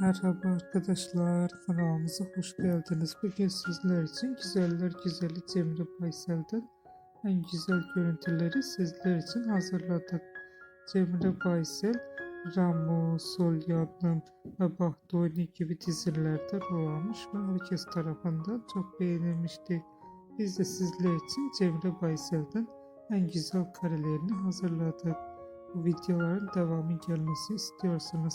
Merhaba arkadaşlar, kanalımıza hoş geldiniz. Bugün sizler için güzeller güzeli Cemre Baysel'den en güzel görüntüleri sizler için hazırladık. Cemre Baysel, Ramo, Sol Yanım ve Bahtı Oyunu gibi dizilerde rol almış ve herkes tarafından çok beğenilmişti. Biz de sizler için Cemre Baysel'den en güzel karelerini hazırladık. Bu videoların devamı gelmesi istiyorsanız